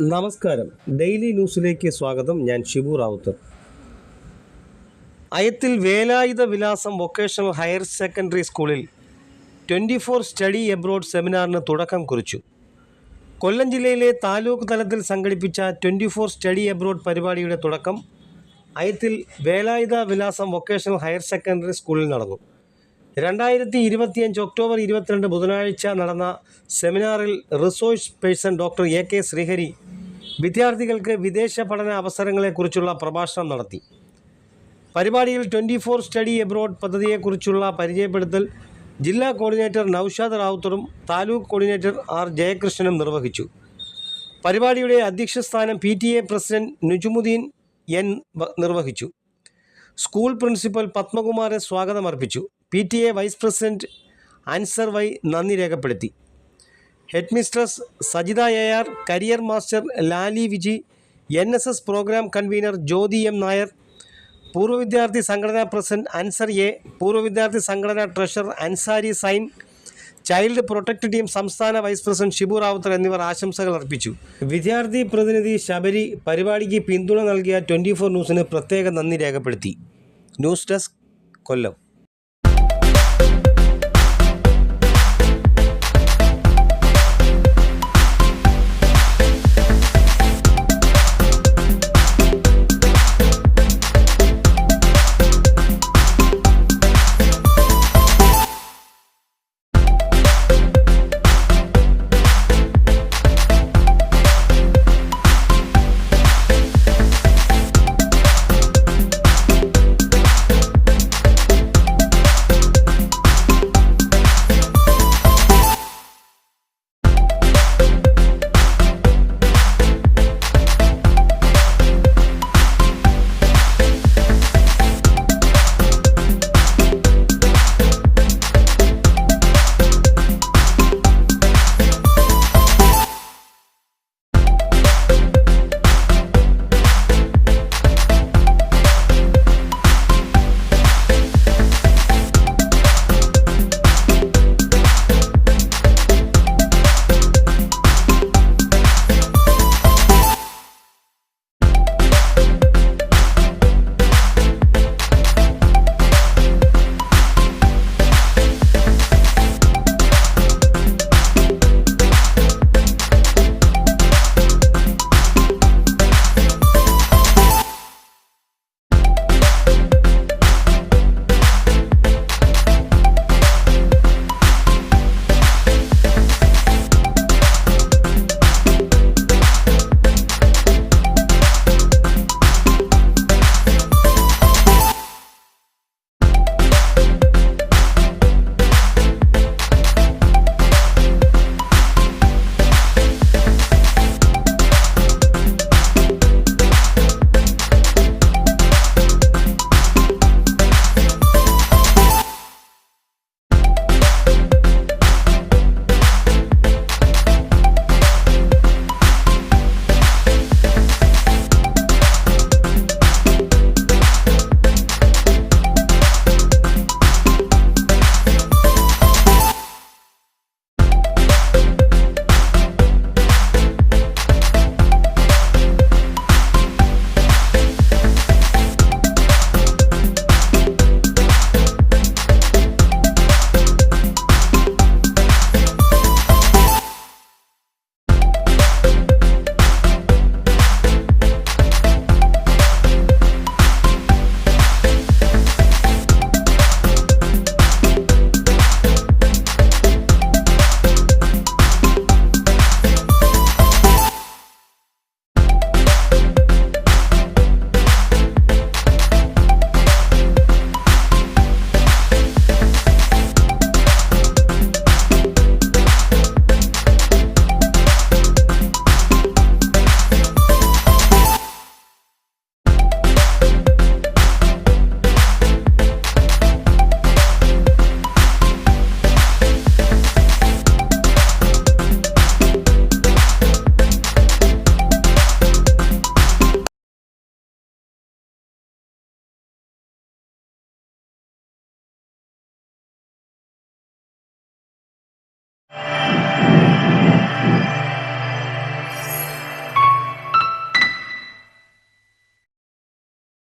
നമസ്കാരം. ഡെയിലി ന്യൂസിലേക്ക് സ്വാഗതം. ഞാൻ Shibu Rawther Ayathil Velayudha Vilasam vocational higher secondary സ്കൂളിൽ ട്വന്റി ഫോർ സ്റ്റഡി എബ്രോഡ് സെമിനാറിന് തുടക്കം കുറിച്ചു. കൊല്ലം ജില്ലയിലെ താലൂക്ക് തലത്തിൽ സംഘടിപ്പിച്ച ട്വന്റി ഫോർ സ്റ്റഡി എബ്രോഡ് പരിപാടിയുടെ തുടക്കം അയത്തിൽ Velayudha Vilasam vocational higher secondary സ്കൂളിൽ നടന്നു. രണ്ടായിരത്തി ഇരുപത്തിയഞ്ച് ഒക്ടോബർ ഇരുപത്തിരണ്ട് ബുധനാഴ്ച നടന്ന സെമിനാറിൽ resource person doctor A K Sreehari വിദ്യാർത്ഥികൾക്ക് വിദേശ പഠന അവസരങ്ങളെക്കുറിച്ചുള്ള പ്രഭാഷണം നടത്തി. പരിപാടിയിൽ ട്വന്റി ഫോർ സ്റ്റഡി എബ്രോഡ് പദ്ധതിയെക്കുറിച്ചുള്ള പരിചയപ്പെടുത്തൽ ജില്ലാ കോർഡിനേറ്റർ നൌഷാദ് റാവുത്തറും താലൂക്ക് കോർഡിനേറ്റർ ആർ ജയകൃഷ്ണനും നിർവഹിച്ചു. പരിപാടിയുടെ അധ്യക്ഷസ്ഥാനം P T A president Nujumudheen N നിർവഹിച്ചു. സ്കൂൾ പ്രിൻസിപ്പൽ പത്മകുമാരെ സ്വാഗതം അർപ്പിച്ചു P T A vice president Ansar Y നന്ദി രേഖപ്പെടുത്തി. Headmistress Sajitha A R career master Lali Viji N S S programme convener Jyothi M Nair പൂർവ വിദ്യാർത്ഥി സംഘടനാ president Ansar A പൂർവ വിദ്യാർത്ഥി സംഘടനാ treasurer Ansari sign child protect team സംസ്ഥാന vice president Shibu Rawther എന്നിവർ ആശംസകൾ അർപ്പിച്ചു. വിദ്യാർത്ഥി പ്രതിനിധി ശബരി പരിപാടിക്ക് പിന്തുണ നൽകിയ ട്വന്റി ഫോർ ന്യൂസിന് പ്രത്യേക നന്ദി രേഖപ്പെടുത്തി. News desk Kollam.